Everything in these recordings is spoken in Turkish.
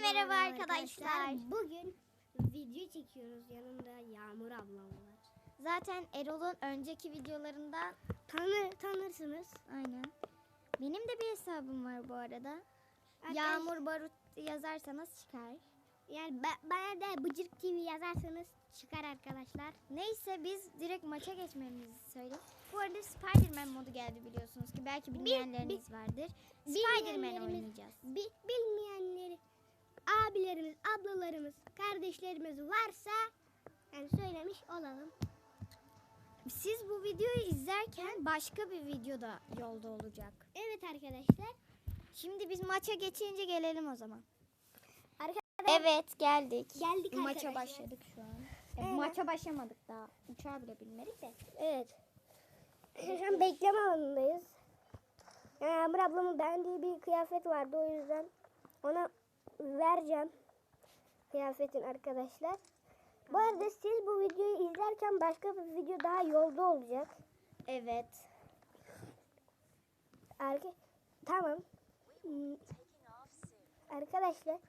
merhaba arkadaşlar. Bugün video çekiyoruz. Yanımda Yağmur ablam var. Zaten Erol'un önceki videolarından Tanır, tanırsınız. aynen. Benim de bir hesabım var bu arada. Arkadaş- Yağmur Barut yazarsanız çıkar. Yani ba- bana da Bıcırık TV yazarsanız çıkar arkadaşlar. Neyse biz direkt maça geçmemizi söyleyeyim. Bu arada Spider-Man modu geldi biliyorsunuz ki. Belki bilmeyenleriniz vardır. Spider-Man oynayacağız. Bi- bilmeyenleri, abilerimiz, ablalarımız, kardeşlerimiz varsa yani söylemiş olalım. Siz bu videoyu izlerken başka bir videoda yolda olacak. Evet arkadaşlar. Şimdi biz maça geçince gelelim o zaman. Arkadaşlar Evet geldik. Geldik Maça arkadaşlar. başladık şu an. E, Evet. Maça başlamadık daha. Uçağı bile binmedik de. Evet. Şu an bekleme alanındayız. Yani Yağmur ablamın beğendiği bir kıyafet vardı o yüzden ona vereceğim kıyafetin arkadaşlar. Bu arada siz bu videoyu izlerken başka bir video daha yolda olacak. Evet. Arka tamam. Arkadaşlar.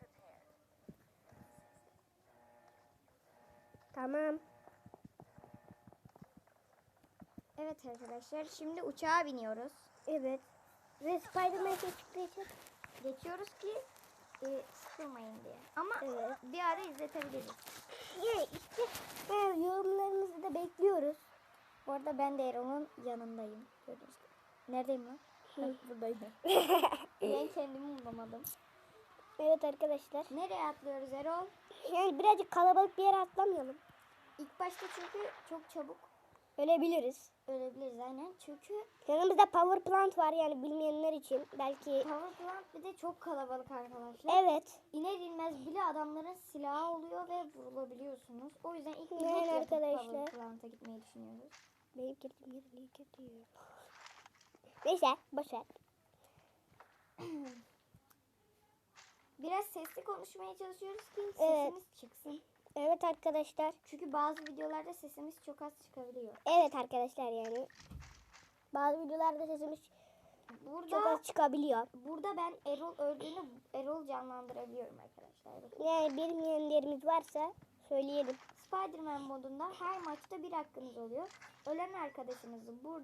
Tamam. Evet arkadaşlar şimdi uçağa biniyoruz. Evet. Ve Spider-Man. Geçiyoruz ki e, sıkılmayın diye. Ama Evet. bir ara izletebiliriz. Ya işte e, yorumlarınızı da bekliyoruz. Bu arada ben de Erol'un yanındayım. Gördüğünüz gibi. Neredeyim lan? Hı. Buradaydım. ben kendimi bulamadım. Evet arkadaşlar. Nereye atlıyoruz Erol? Yani birazcık kalabalık bir yere atlamayalım. İlk başta çünkü çok çabuk Ölebiliriz. ölebiliriz aynen. Çünkü Yanımızda power plant var yani bilmeyenler için. Belki Power Plant bir de çok kalabalık arkadaşlar. evet. İner inmez bile adamların silahı oluyor ve vurulabiliyorsunuz. O yüzden ilk Yani yapıp arkadaşlar. Power Plant'a gitmeyi düşünüyoruz. Benim girdiğim yer niye kötü Neyse boşver. Biraz sesli konuşmaya çalışıyoruz ki sesimiz Evet. çıksın. Evet arkadaşlar. Çünkü bazı videolarda sesimiz çok az çıkabiliyor. Evet arkadaşlar yani. Bazı videolarda sesimiz Burada çok az çıkabiliyor. burada ben Erol öldüğünü Erol canlandırabiliyorum arkadaşlar. Bakın. Yani bilmeyenlerimiz varsa söyleyelim. Spider-Man modunda her maçta bir hakkınız oluyor. Ölen arkadaşınızı bur